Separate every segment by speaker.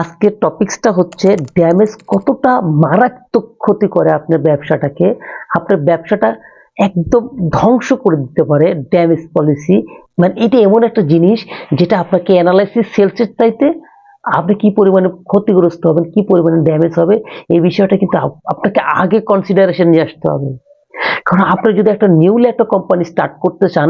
Speaker 1: আজকের টপিকসটা হচ্ছে ড্যামেজ কতটা মারাত্মক ক্ষতি করে আপনার ব্যবসাটাকে। আপনার ব্যবসাটা একদম ধ্বংস করে দিতে পারে ড্যামেজ পলিসি মানে এটা এমন একটা জিনিস যেটা আপনাকে অ্যানালাইসিস সেলসের চাইতে আপনি কি পরিমাণে ক্ষতিগ্রস্ত হবেন, কি পরিমাণে ড্যামেজ হবে, এই বিষয়টা কিন্তু আপনাকে আগে কনসিডারেশন নিয়ে আসতে হবে। কারণ আপনি যদি একটা নিউলি একটা কোম্পানি স্টার্ট করতে চান,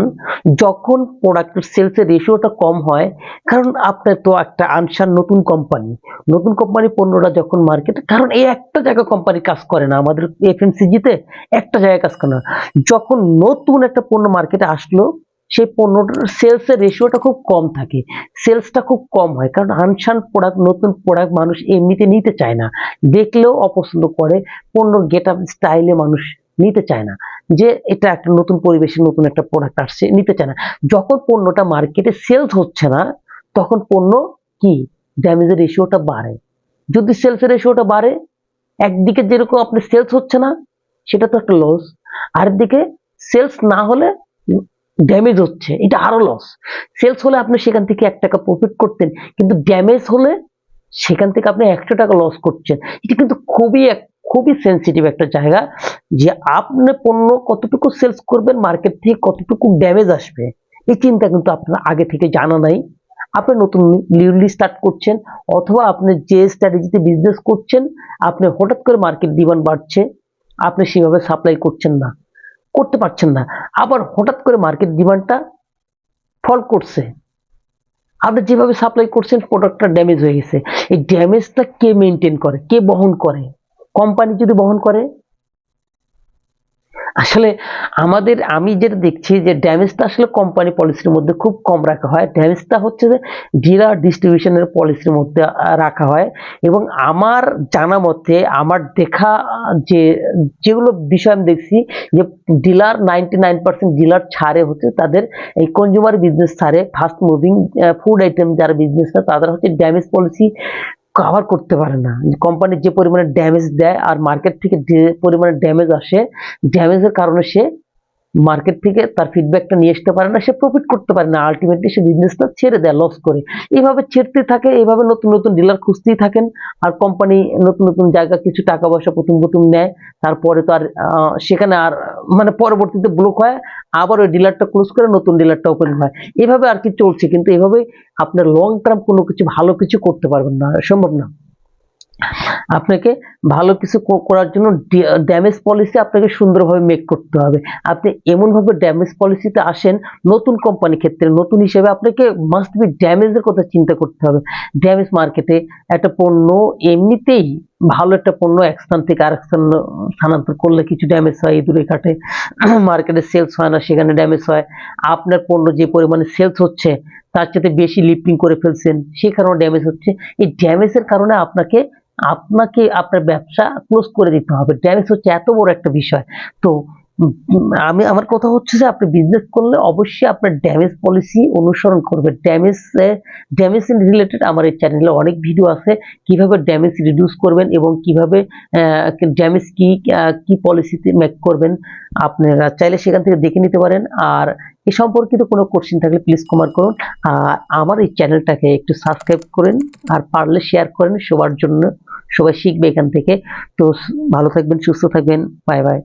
Speaker 1: যখন প্রোডাক্টের সেলসের রেশিওটা কম হয়, কারণ আপনার তো একটা আনসার নতুন কোম্পানি নতুন কোম্পানি পণ্যটা যখন মার্কেটে কারণ এই একটা জায়গায় কোম্পানি কাজ করে না, আমাদের এফএমসিজিতে একটা জায়গায় কাজ করে না। যখন নতুন একটা পণ্য মার্কেটে আসলো, সেই পণ্যটার সেলসের রেশিওটা খুব কম থাকে সেলসটা খুব কম হয়, কারণ আনসান প্রোডাক্ট নতুন প্রোডাক্ট মানুষ এমনিতে নিতে চায় না। দেখলেও অপছন্দ করে পণ্য গেট আপ স্টাইলে মানুষ নিতে চায় না। যে এটা একটা নতুন পরিবেশে নতুন একটা প্রোডাক্ট আসছে, নিতে চায় না। যখন পণ্যটা মার্কেটে সেলস হচ্ছে না, তখন পণ্য কি? ড্যামেজের রেশিওটা বাড়ে। যদি সেলসের রেশিওটা বাড়ে, একদিকে যেরকম আপনি সেলস হচ্ছে না, সেটা তো একটা লস আরেকদিকে সেলস না হলে ড্যামেজ হচ্ছে, এটা আরও লস সেলস হলে আপনি সেখান থেকে এক টাকা প্রফিট করতেন, কিন্তু ড্যামেজ হলে সেখান থেকে আপনি একশো টাকা লস করছেন। এটা কিন্তু খুবই এক- খুবই সেন্সিটিভ একটা জায়গা যে আপনি পণ্য কতটুকু সেলস করবেন মার্কেট থেকে কতটুকু ড্যামেজ আসবে, এই চিন্তা কিন্তু আপনার আগে থেকে জানা নাই। আপনি নতুন নিউলি স্টার্ট করছেন, অথবা আপনি যে স্ট্র্যাটেজিতে বিজনেস করছেন, আপনি হঠাৎ করে মার্কেট ডিমান্ড বাড়ছে, আপনি সেভাবে সাপ্লাই করছেন না, করতে পারছেন না। আবার হঠাৎ করে মার্কেট ডিমান্ডটা ফল করছে। আপনি যেভাবে সাপ্লাই করছেন প্রোডাক্টটা ড্যামেজ হয়ে গেছে। এই ড্যামেজটা কে মেনটেন করে, কে বহন করে? কোম্পানি যদি বহন করে? আসলে আমাদের, আমি যেটা দেখছি যে ড্যামেজটা আসলে কোম্পানি পলিসির মধ্যে খুব কম রাখা হয়। ড্যামেজটা হচ্ছে যে ডিলার ডিস্ট্রিবিউশনের পলিসির মধ্যে রাখা হয়। এবং আমার জানা মতে, আমার দেখা, যে যেগুলো বিষয় আমি দেখছি যে dealer ninety nine percent dealer ছাড়ে হচ্ছে তাদের এই কনজিউমার বিজনেস ছাড়ে ফাস্ট মুভিং ফুড আইটেম যারা বিজনেস তাদের হচ্ছে ড্যামেজ পলিসি কভার করতে পারে না। কোম্পানির যে পরিমাণে ড্যামেজ দেয় আর মার্কেট থেকে যে পরিমাণে ড্যামেজ আসে ড্যামেজের কারণে সে মার্কেট থেকে তার ফিডব্যাকটা নিয়ে আসতে পারে না, সে প্রফিট করতে পারে না। আলটিমেটলি সে বিজনেসটা ছেড়ে দেয় লস করে। এইভাবে ছেড়তে থাকে, এইভাবে নতুন নতুন ডিলার খুঁজতেই থাকেন। আর কোম্পানি নতুন নতুন জায়গা কিছু টাকা পয়সা প্রথম প্রথম নেয়। তারপরে তো আর সেখানে আর মানে পরবর্তীতে ব্লক হয়। আবার ওই ডিলারটা ক্লোজ করে নতুন ডিলারটা ওপেন হয়। এভাবে আর কি চলছে, কিন্তু এভাবে আপনার লং টার্ম কোনো কিছু, ভালো কিছু করতে পারবেন না। সম্ভব না। আপনাকে ভালো কিছু করার জন্য ড্যামেজ পলিসি আপনাকে সুন্দরভাবে মেক করতে হবে। আপনি এমনভাবে ড্যামেজ পলিসিতে আসেন, নতুন কোম্পানি ক্ষেত্রে, নতুন হিসেবে আপনাকে মাস্ট বি ড্যামেজের কথা চিন্তা করতে হবে। ড্যামেজ মার্কেটে একটা পণ্য এমনিতেই ভালো একটা পণ্য, এক স্থান থেকে আরেক স্থান স্থানান্তর করলে কিছু ড্যামেজ হয় ইঁদুরে কাটে মার্কেটে সেলস হয় না, সেখানে ড্যামেজ হয়। আপনার পণ্য যে পরিমাণে সেলস হচ্ছে, তার সাথে বেশি লিফটিং করে ফেলছেন সে কারণে ড্যামেজ হচ্ছে। এই ড্যামেজের কারণে আপনাকে আপনাকে, আপনার ব্যবসা ক্লোজ করে দিতে হবে। ড্যামেজ হচ্ছে এত বড় একটা বিষয়। তো আমি, আমার কথা হচ্ছে যে আপনি বিজনেস করলে অবশ্যই আপনার ড্যামেজ পলিসি অনুসরণ করবেন ড্যামেজ ড্যামেজ রিলেটেড আমার এই চ্যানেলে অনেক ভিডিও আছে, কীভাবে ড্যামেজ রিডিউস করবেন এবং কীভাবে ড্যামেজ কি কি পলিসিতে মেক করবেন, আপনারা চাইলে সেখান থেকে দেখে নিতে পারেন। আর এ সম্পর্কিত কোনো কোশ্চেন থাকলে প্লিজ কমেন্ট করুন। আর আমার এই চ্যানেলটাকে একটু সাবস্ক্রাইব করেন, আর পারলে শেয়ার করেন, সবার জন্য সবাই শিখবে এখান থেকে। তো ভালো থাকবেন, সুস্থ থাকবেন বাই বাই